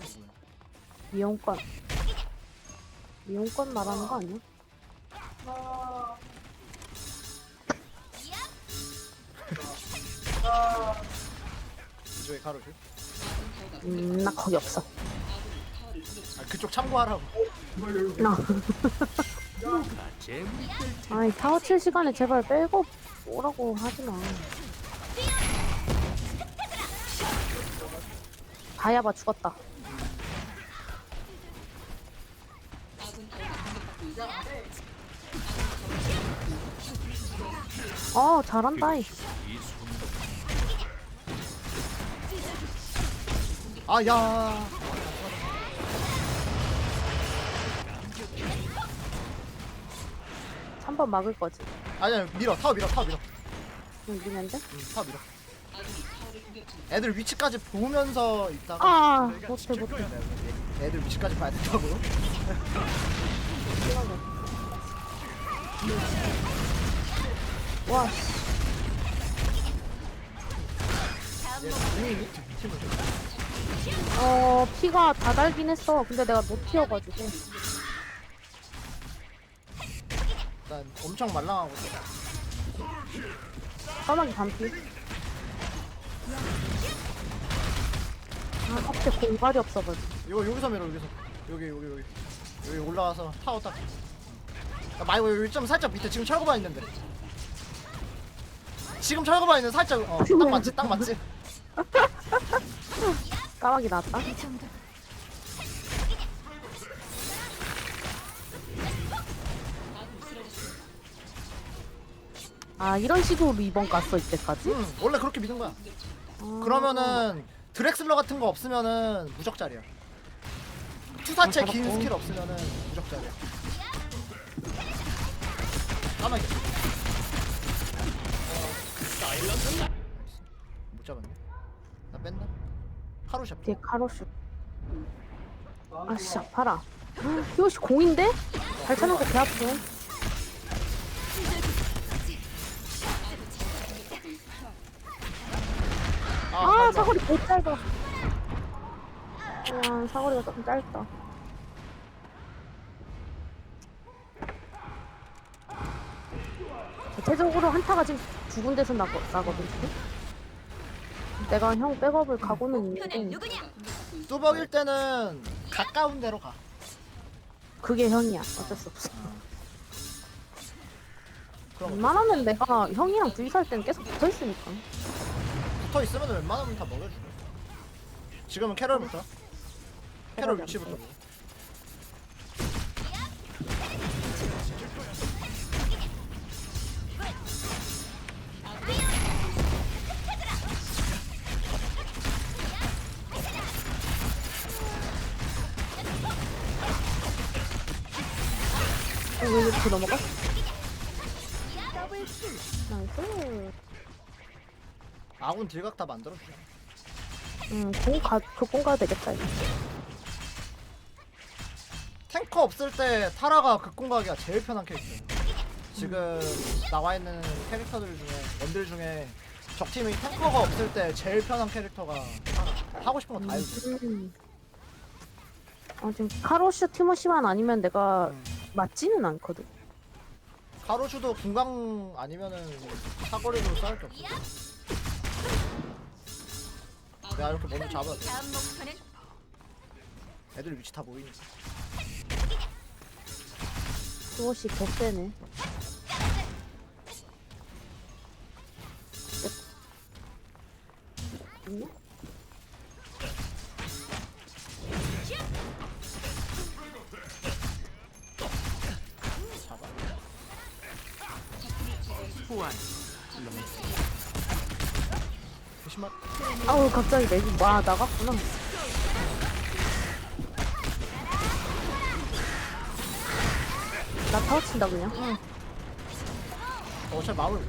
누구야? 이용권. 이용권 말하는 거 아니야? 이쪽에 카로슈? 음, 나 거기 없어. 아 그쪽 참고하라고. 나. 아이, 타워 칠 시간에 제발 빼고 오라고 하지 마. 다이아바 죽었다. 어, 잘한다. 이. 아 야. 3번 막을 거지. 아니야 밀어 타워 밀어 타워 밀어. 응, 미는데? 응 타워 밀어. 애들 위치까지 보면서 있다가 아, 못해, 못해. 애들 위치까지 봐야 된다고. 와, 씨. 어, 피가 다 달긴 했어. 근데 내가 못 튀어가지고. 일단 엄청 말랑하고 있어. 까마귀 반피. 아, 앞에 공갈이 없어가지고. 이거 여기서 밀어 여기서 여기 여기 여기 여기 올라가서 타워 딱. 야, 말고 여기 좀 살짝 밑에 지금 철거반 있는데. 지금 철거반 있는 살짝 어 딱 맞지 딱 맞지. 까마귀 나왔다. 아, 이런 식으로 이번 갔어, 이때까지? 응 원래 그렇게 미는 거야. 아, 그러면은 드렉슬러 같은 거 없으면은 무적자리야. 투사체 아, 긴. 스킬 없으면은 무적자리야. 까마귀. 못 잡았네. 나 뺀다. 하루샵. 뒤에 카로슈. 아 씨, 아파라. 이거씨 공인데? 잘 차는 거개 아프. 아, 아, 사거리 개 짧아. 아, 사거리가 조금 짧다. 대체적으로 한타가 지금 두 군데서 나거, 나거든. 내가 형 백업을 가고는 있는데 뚜벅일 때는 가까운 데로 가. 그게 형이야. 어쩔 수 없어. 그럼 웬만하면 내가 형이랑 둘이 살 때는 계속 붙어 있으니까. 붙어 있으면 웬만하면 다 먹여주고. 지금은 캐럴부터. 캐럴 캐럴이 위치부터. 어, 왜 이렇게 넘어가? 나이스. 아군 딜각 다 만들어주자. 응, 공 가, 교권 가야 되겠다, 이제. 탱커 없을 때 타라가 극공가기가 제일 편한 캐릭터야. 지금 나와 있는 캐릭터들 중에 원들 중에 적 팀이 탱커가 없을 때 제일 편한 캐릭터가 타라. 하고 싶은 거 다 해도 돼. 음. 아, 지금 카로슈 티모시만 아니면 내가 음. 맞지는 않거든. 카로슈도 금강 아니면은 사거리로 싸울 게 없어. 내가 이렇게 먼저 잡아야 돼. 다음 목표는 애들 위치 다 보이니까. 티모시 개쎄네. 있냐? 조심하. 아우, 갑자기 내기, 와, 나갔구나. 나 타워 친다, 그냥. 어, 어차피 마을?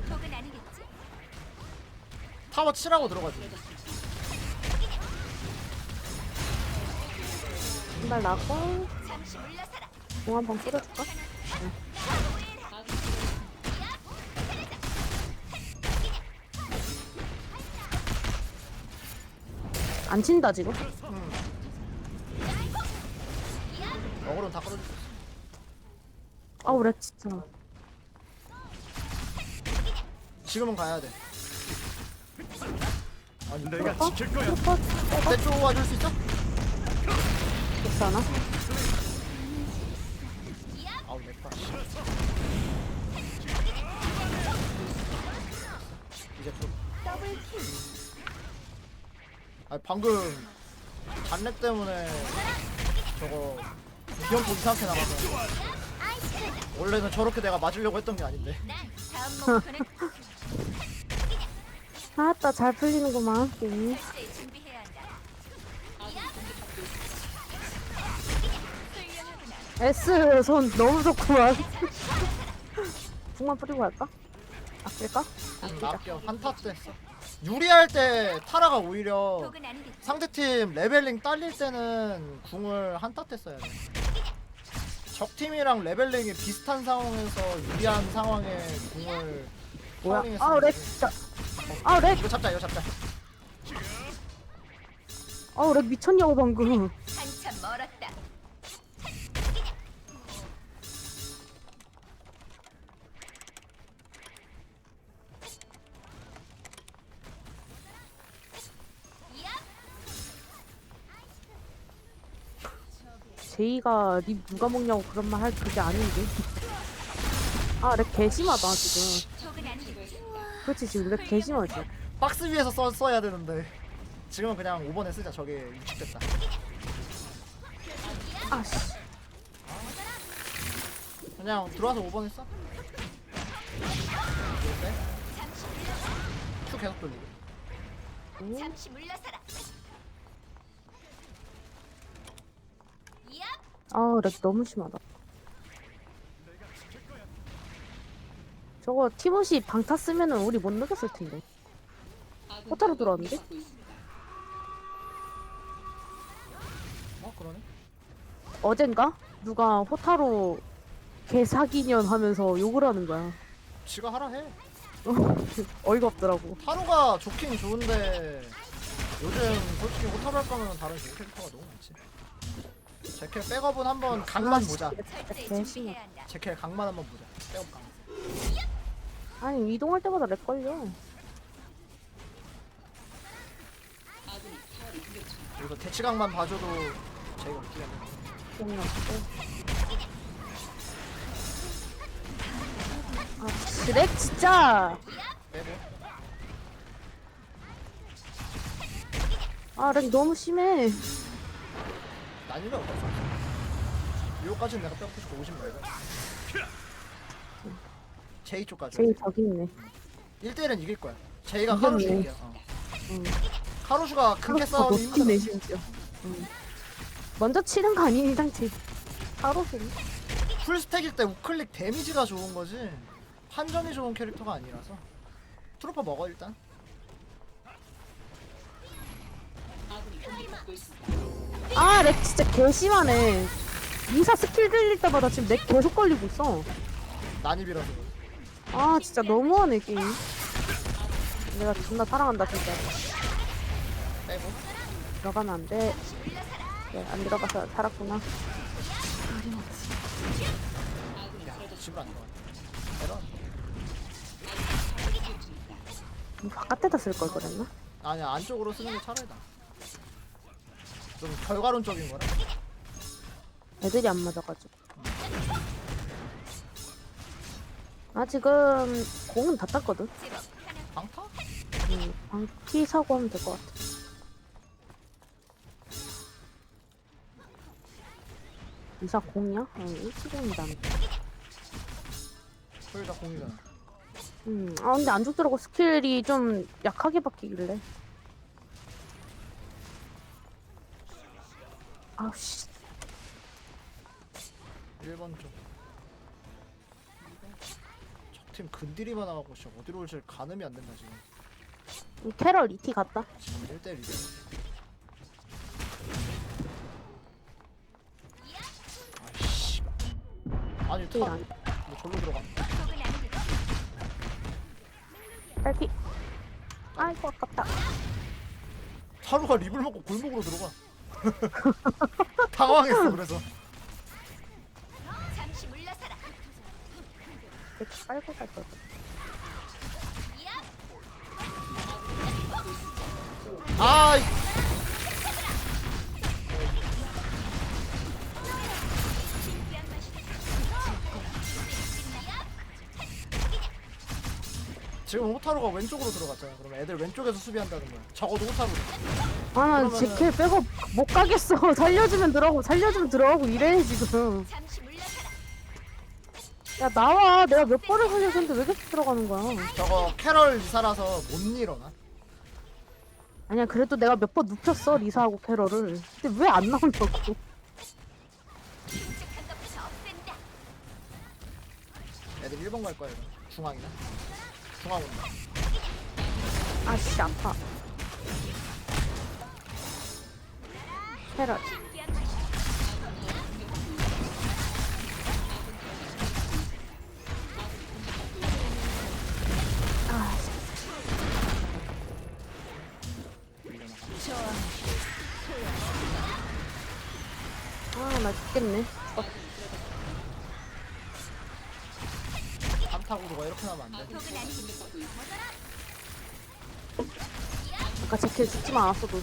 타워 치라고 들어가지. 신발 나고, 잠시 물러서라. 공한번 뿌려줄까? 안 친다, 지금? 어그로는 다 끌어줄 수 있어 아우 렉 진짜 지금은 가야 돼 아니 내가 어? 지킬 거야. 트루퍼 내쪽 와줄 수 있어? 괜찮아? 아우 렉봐 이제 좀 아니 방금 잔렉 때문에 저거 비연폭 이상하게 나가서 원래는 저렇게 내가 맞으려고 했던 게 아닌데 아따 잘 풀리는구만. 훌륭하구나. S 손 너무 좋구만 궁만 뿌리고 갈까? 아낄까? 음, 아끼자 아껴 한타 때 했어 유리할 때 타라가 오히려. 상대팀 레벨링 딸릴 때는 궁을 한타 때 써야 돼. 적팀이랑 레벨링이 비슷한 상황에서 유리한 상황에 궁을 뭐야? 아우 렉. 진짜. 아우 렉. 이거 잡자 이거 잡자. 아우 렉 미쳤냐고 방금 제이가 니 누가 먹냐고 그런 말 할 그게 아닌데? 아 렉 개심하다 지금. 그렇지 지금 렉 개심하지. 박스 위에서 써, 써야 되는데. 지금은 그냥 5번에 쓰자. 저게 위축됐다. 아 씨. 그냥 들어와서 5번에 써? 네? 큐 계속 돌리고. 잠시 물러서라. 야, 아우 렉 너무 심하다. 저거 티모시 방타 쓰면은 우리 못 녹였을 텐데. 호타로 들어왔는데? 어 그러네. 어젠가? 누가 호타로 개 사기년 하면서 욕을 하는 거야. 지가 하라 해. 어이가 없더라고. 타로가 좋긴 좋은데 요즘 솔직히 호타로 할 거면 다른 좋은 캐릭터가 너무 많지 제켈 백업은 한번 강만 보자. 제켈 강만 한번 보자. 백업 강 아니 이동할 때마다 렉 걸려. 여기서 대치 강만 봐줘도 제가 웃기겠네 없고 아렉 진짜. 빼고. 아 렉 너무 심해 어쩔 수 없어 이거까지는 내가 싶고 50 말고 제이 쪽까지. 제이 저기 있네. 1대1은 이길 거야. 제이가 이겼네. 카루슈 이겨 어. 응. 카루슈가 큰게 카로스가 싸움이 힘들어. 심지어. 응. 먼저 치는 거 아닌 이상 제 카로스네 풀스택일 때 우클릭 데미지가 좋은 거지. 판정이 좋은 캐릭터가 아니라서. 트루퍼 먹어 일단 아 렉 진짜 개심하네. 미사 스킬 들릴 때마다 지금 렉 계속 걸리고 있어. 난입이라서. 아 진짜 너무하네 게임. 내가 존나 사랑한다 진짜. 빼고. 들어가면 안 돼. 네, 안 들어가서 살았구나. 야 집을 안 들어가. 이런 이거 바깥에다 쓸 걸 그랬나? 아니야 안쪽으로 쓰는 게 차라리다 좀 결과론적인 거라 애들이 안 맞아가지고. 나 지금 공은 다 땄거든? 방타? 음, 방피 사고 하면 될 것 같아. 이사 공이야? 어, 일치공이다 거의 다 공이잖아. 음, 아 근데 안 죽더라고. 스킬이 좀 약하게 바뀌길래 아우씨. 1번 쪽. 적팀 근딜이만 나가고 진짜 어디로 올지 가늠이 안 된다 지금. 이 캐럴 이티 갔다. 지금 1대 1이야 아이씨. 아니 이타안뭐 절로 들어가. 딸피. 아이고 아깝다. 타루가 립을 먹고 골목으로 들어가 당황했어 그래서 잠시 물러서라. 이렇게 빨고 갈 거다. 아 이- 지금 호타루가 왼쪽으로 들어갔잖아. 그러면 애들 왼쪽에서 수비한다는 거야. 적어도 호타루. 아, 난 그러면은- 지킬 빼고 못 가겠어. 살려주면 들어가고, 살려주면 들어가고 이래, 지금. 잠시 물러서라. 야, 나와. 내가 몇 번을 살려줬는데 왜 계속 들어가는 거야? 저거 캐럴 이사라서 못 일어나. 아니야, 그래도 내가 몇 번 눕혔어, 리사하고 캐럴을. 근데 왜 안 나온다고? 끔찍한 것부터 없앤다. 애들 1번 갈 거야. 이거. 중앙이나. 중앙 온다. 아, 씨, 아파. 신기한 맛이 아, 아, 나 죽겠네. 어, 안 타고 누가 이렇게 나면 안 돼. 독은 아니지. 아까 제킬 죽지만 않았어도.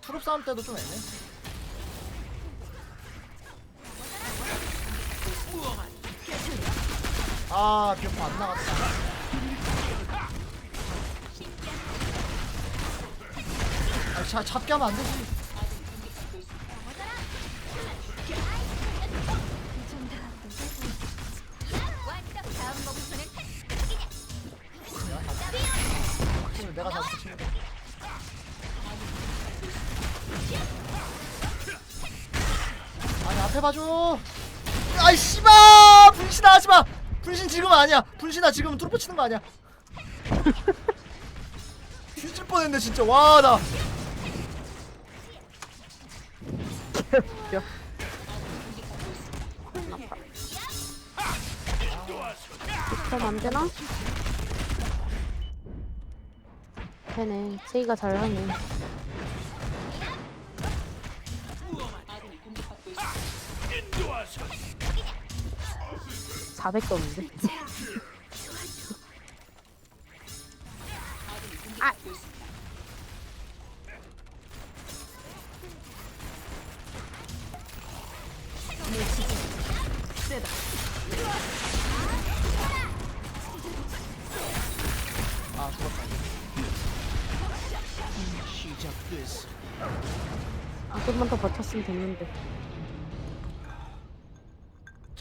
트룹 싸움 때도 좀 애매. 아, 비오파 안 나갔다. 아, 자, 잡게 하면 안 되지. 아니 앞에 봐줘. 아이 씨발 분신아 하지 마. 분신 지금 아니야. 분신아 지금 트루프 치는 거 아니야. 뒤질 뻔했네 진짜. 와 나. 웃겨. 그럼 안 되나? 되네. 제이가 잘하네. (400 떴는데) 아! 아 죽었다. 조금만 더 버텼으면 됐는데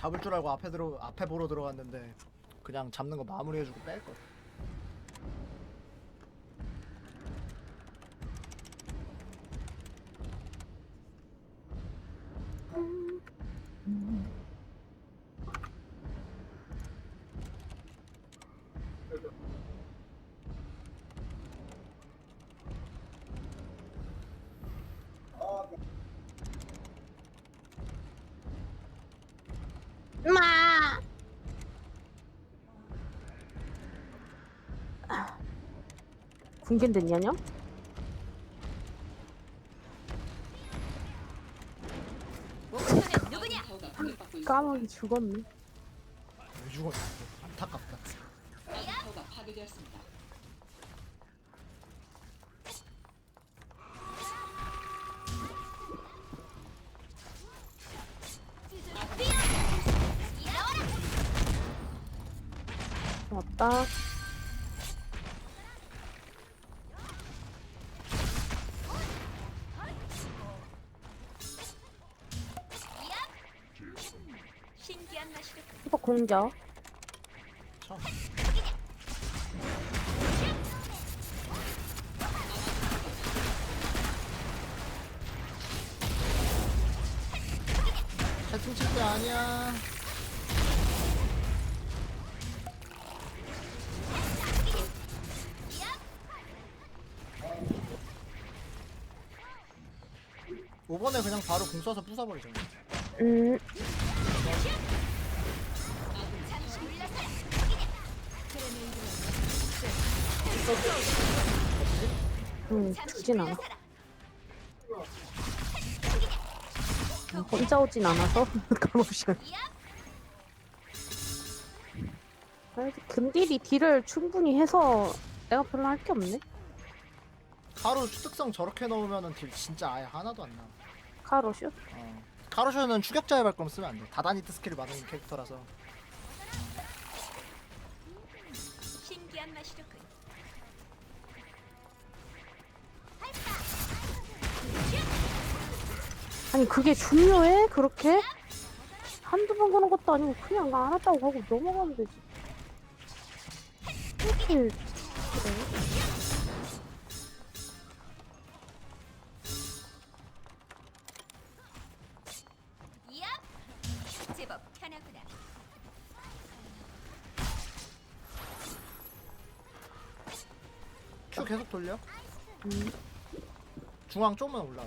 잡을 줄 알고 앞에 들어 앞에 보러 들어갔는데 그냥 잡는 거 마무리해주고 뺄 걸. 군겐 됐냐냐? 목표는 누구냐? 까마귀 죽었네 왜 죽었어? 안타깝다. 왔다 공격 참. 채팅 칠때 아니야. 오번에 그냥 바로 공 쏴서 부숴버리잖아. 음 음, 잠시 주진 않아 물러서라. 혼자 오진 않아서 가보시면. 그래도 근딜이 딜을 충분히 해서 내가 별로 할 게 없네. 가루 특성 저렇게 넣으면은 딜 진짜 아예 하나도 안 나. 카로슈? 어. 가루쇼는 추격자의 발권 쓰면 안 돼. 다다니트 스킬을 많은 캐릭터라서. 아니 그게 중요해? 그렇게? 한두 번 그런 것도 아니고 그냥 안 왔다고 하고 넘어가면 되지. 스킬 그래. 계속 돌려. 음. 중앙 조금만 올라.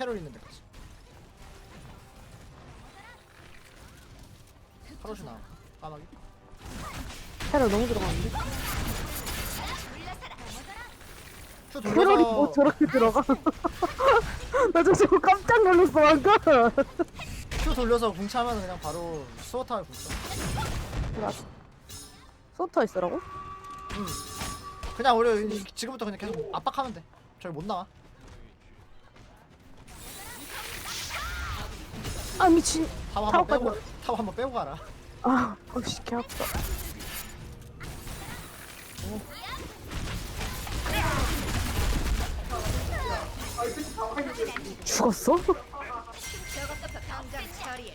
캐롤 있는 데까지. 가로시 나와. 까마귀. 테러 너무 들어가는데? 큐 캐롤이 돌려서 뭐 저렇게 들어가? 나저 지금 깜짝 놀랐어 방금. 큐 돌려서 궁 차면 그냥 바로 스워타를 궁 쳐. 소터 있으라고? 응. 그냥 우리 이- 지금부터 그냥 계속 압박하면 돼. 저기 못 나와. 아 미친. 타워 한번 빼고 타워 한번 빼고 가라. 아, 어씨 개 아프다. 죽었어? 저것부터 당장 처리해.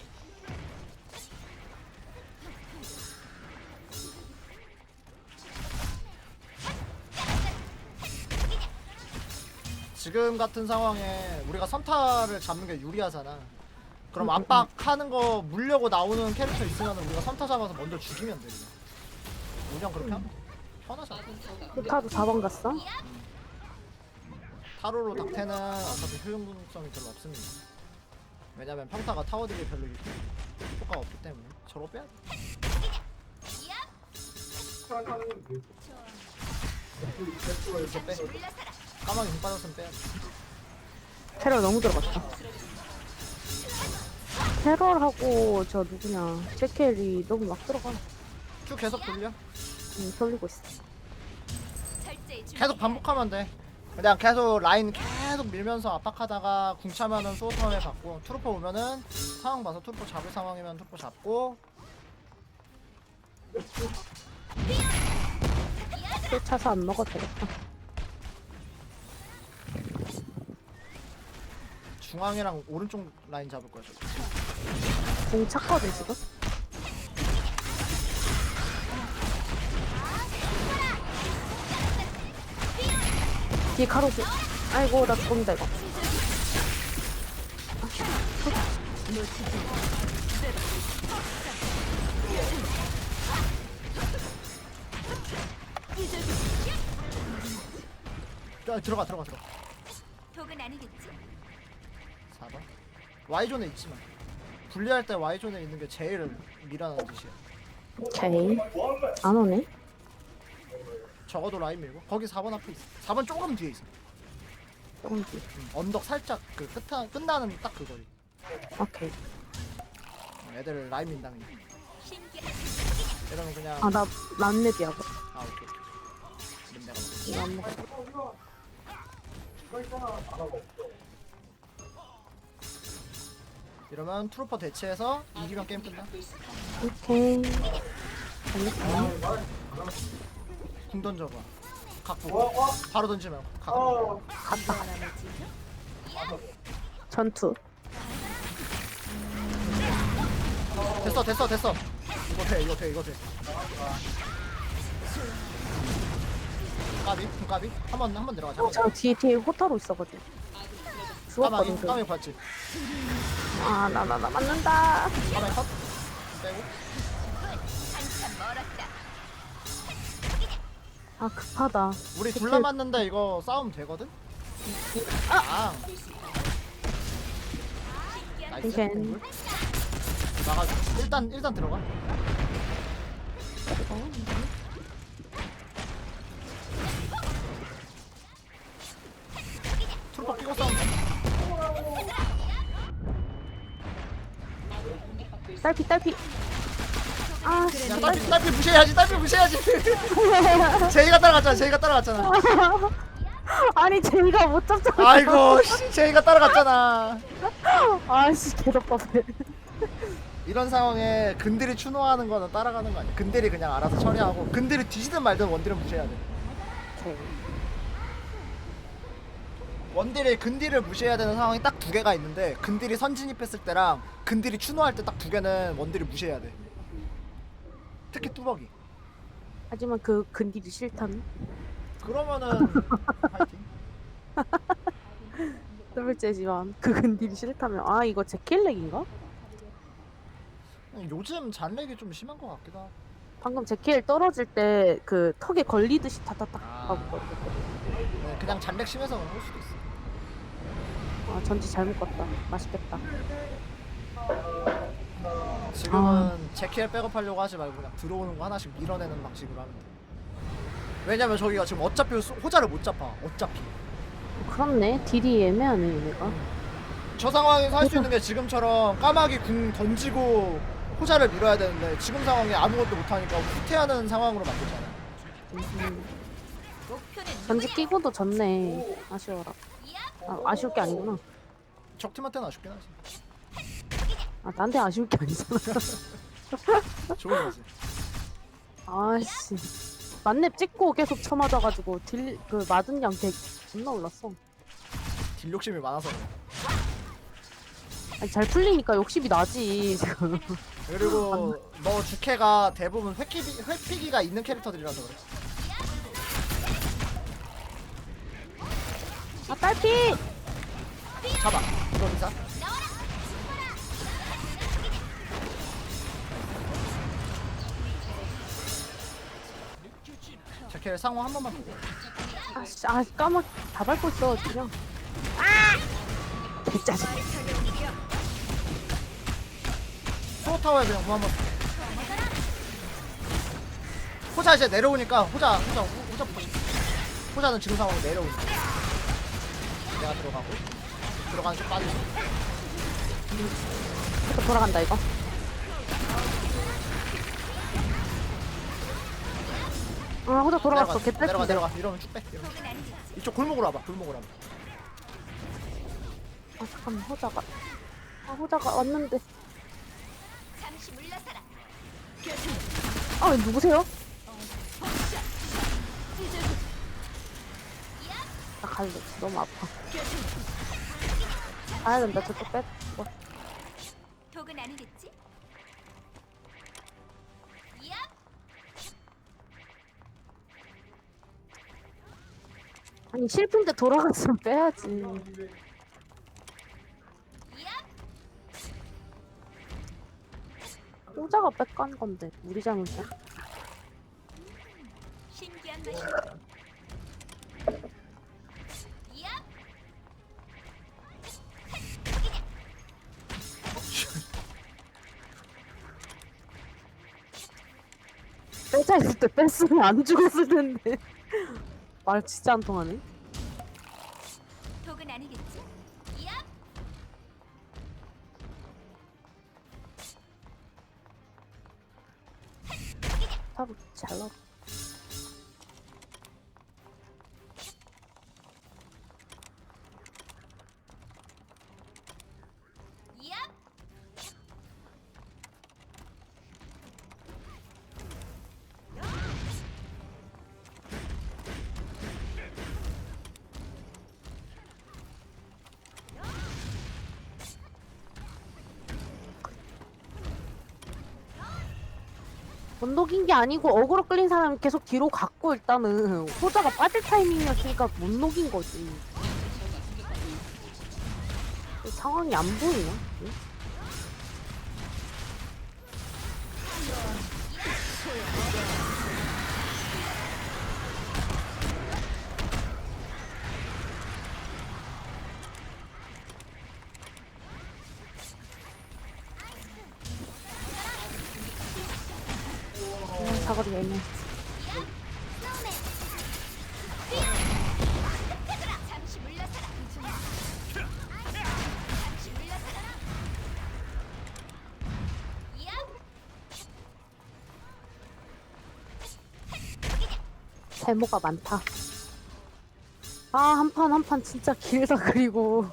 지금 같은 상황에 우리가 선타를 잡는 게 유리하잖아. 그럼 압박하는 거 물려고 나오는 캐릭터 있으면 우리가 선타 잡아서 먼저 죽이면 돼. 그냥. 운영 그렇게 하면 돼. 편하잖아. 타도 4번 갔어? 타로로 닥테는 어차피 효용성이 별로 없습니다. 왜냐면 평타가 타워들이 별로 효과가 없기 때문에 저로 빼야 돼. 이제 빼. 까마귀 힘 빠졌으면 빼야 돼. 테러 너무 들어갔다. 테러하고 저 누구냐 제켈이 너무 막 들어가. 큐 계속 돌려. 음, 돌리고 있어. 계속 반복하면 돼. 그냥 계속 라인 계속 밀면서 압박하다가 궁 차면은 소타에 받고 트루퍼 오면은 상황 봐서 트루퍼 잡을 상황이면 트루퍼 잡고 또 차서 안 먹어도 되겠다. 중앙이랑 오른쪽 라인 잡을 거야. 저거. 공 찼거든 지금. 뒤에 가로수. 아이고 나 죽는다 이거. 자, 들어가 들어가 들어가. 독은 아니겠지. 4번. Y존에 있지만 분리할 때 Y존에 있는 게 제일 미련한 짓이야. 오케이. 안 오네. 적어도 라인 밀고 거기 4번 앞에 있어. 4번 조금 뒤에 있어. 조금 뒤. 음, 언덕 살짝 그 끝, 끝나는 딱 그 거리. 오케이. 어, 애들 라인. 신기한 이러면 그냥 아나 란랩이야. 아 오케이. 그럼 내가 먹을게. 이러면 트루퍼 대체해서 이기면 게임 끝나. 오케이. 알겠어. 궁 던져봐. 각 보고 바로 던지면 각. 보고. 전투. 됐어 됐어 됐어. 이거 돼 이거 돼 이거 돼. 까비 궁 까비 한 번 한 번 들어가자. 어, 저 뒤에 뒤에 호타로 있어 가지고. 죽었거든. 봤지. 아 나 나 나 맞는다. 까마귀 컷. 빼고. 아 급하다. 우리 둘러 맞는데 이거 싸움 되거든. 아. 나이스. 오케이. 공굴. 나가 일단 일단 들어가. 트루퍼 끼고 싸운다. 딸피 딸피. 아 씨. 야 딸피 딸피 무시해야지 딸피 무시해야지. 제이가 따라갔잖아 제이가 따라갔잖아. 아니 제이가 못 잡잖아. 아이고 씨 제이가 따라갔잖아. 아씨 개덥답해 이런 상황에 근들이 추노하는 거는 따라가는 거 아니야? 근들이 그냥 알아서 처리하고 근들이 뒤지든 말든 원딜은 무시해야 돼 원딜이 근딜을 무시해야 되는 상황이 딱 두 개가 있는데 근딜이 선진입했을 때랑 근딜이 추노할 때 딱 두 개는 원딜이 무시해야 돼. 특히 뚜벅이. 하지만 그 근딜이 싫다는 그러면은 파이팅. 더블째지만 그 근딜이 싫다면 아 이거 제 킬렉인가? 요즘 잔렉이 좀 심한 것 같기도 하고. 방금 제킬 떨어질 때 그 턱에 걸리듯이 타타탁 아. 하고 네, 그냥 잔렉 심해서 그런 걸 수도 있어 아 전지 잘못 갔다. 맛있겠다. 지금은 제키엘 백업하려고 하지 말고 그냥 들어오는 거 하나씩 밀어내는 방식으로 하면 돼. 왜냐면 저기가 지금 어차피 소- 호자를 못 잡아. 어차피. 그렇네. 딜이 애매하네 얘네가. 저 상황에서 할 수 있는 게 지금처럼 까마귀 궁 던지고 호자를 밀어야 되는데 지금 상황에 아무것도 못하니까 후퇴하는 상황으로 만들잖아. 음, 전지? 끼고도 졌네. 아쉬워라 아, 아쉬울 게 아니구나. 적팀한테는 아쉽긴 하지. 아 나한테 아쉬울 게 아니잖아. 좋은 거지. 아씨. 만렙 찍고 계속 쳐맞아가지고 딜 그 맞은 양개 존나 올랐어. 딜 욕심이 많아서 아니 잘 풀리니까 욕심이 나지 지금. 그리고 너 주캐가 대부분 회피기, 회피기가 있는 캐릭터들이라서 그래 아 딸피! 잡아 이거 리사 제캐 상호 한 번만 보고. 아씨 아 까먹 다 밟고 있어 그냥. 아! 개짜증. 수호 타워에 그냥 그만 한번. 호자 이제 내려오니까 호자 호자 호- 호자 싶어. 호자는 지금 상황으로 내려오니까 내가 들어가고 들어가는 쪽 빠지고 또 돌아간다 이거 아 호자 돌아갔어 내려가 내려가 내려가 이러면 쭉빼 이러면 쭉. 아니겠지? 이쪽 골목으로 와봐 골목으로 와봐 아 잠깐만 호자가 아 호자가 왔는데 잠시 물러서라. 아 누구세요? 갈래 너무 아파 가야 된다 저쪽 빼 뭐. 독은 아니겠지? 야! 아니 실핀데 돌아갔으면 빼야지 야! 호자가 뺏간 건데 우리 잘못이야 신기한 맛이. 빼자 했을 때 뺐으면 안 죽었을 텐데 말 진짜 안 통하네 독은 아니겠지? 야! 탑 잘라 못 녹인 게 아니고 어그로 끌린 사람이 계속 뒤로 갔고 일단은 호자가 빠질 타이밍이었으니까 못 녹인 거지 상황이 안 보이냐? 사거리 애매. 데모가 많다. 아, 한 판 한 판 진짜 길다, 그리고.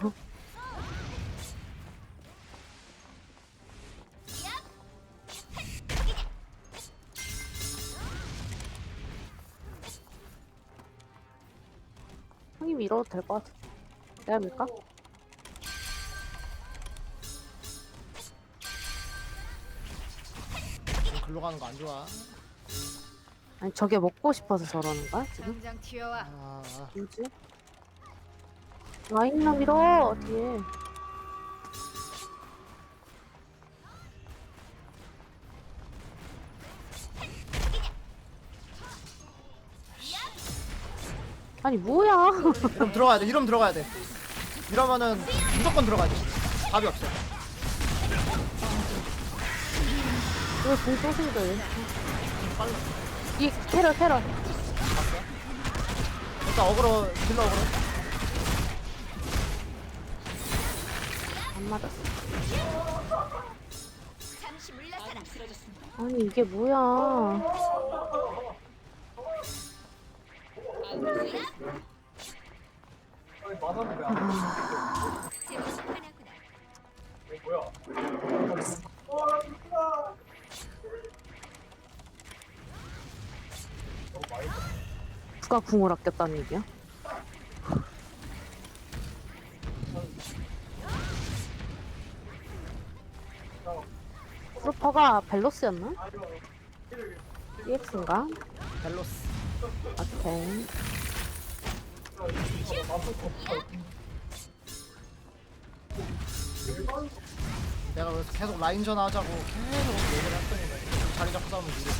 밀어도 될 것 같아. 내가 밀까? 지금 글로 가는 거 안 좋아. 아니, 저게 먹고 싶어서 저러는 거야, 지금? 당장 튀어와. 아, 뭐지? 라인나 밀어, 뒤에. 아니, 뭐야. 이러면 들어가야 돼. 이러면 들어가야 돼. 이러면은 무조건 들어가야 돼. 답이 없어. 이거 동소승들. 빨리. 이 캐럴, 캐럴. 일단 어그로 딜러 어그로. 안 맞았어. 잠시 물러서라. 아니, 이게 뭐야. 재밌 하나구나. 누가 궁을 아꼈다는 얘기야? 프로퍼가 벨로스였나? EX인가? 벨로스. 오케이. 내가 그래서 계속 라인전 하자고 계속 얘기를 했더니 자리 잡고 싸우면 이래.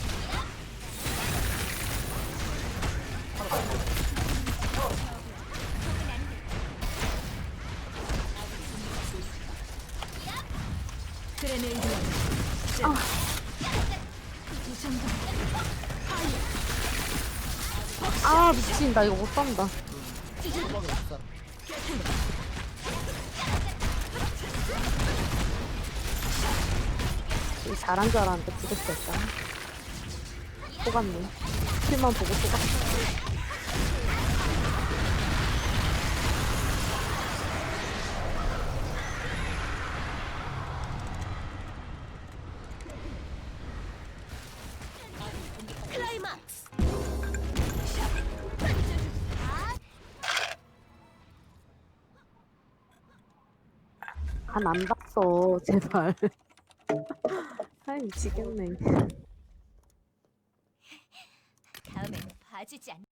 아 미친 나 이거 못 산다. 이거 잘한 줄 알았는데 부족했다. 속았네. 필만 보고 속았어. 간안 봤어 제발. 아이 미치겠네. 다음엔 봐주지 않.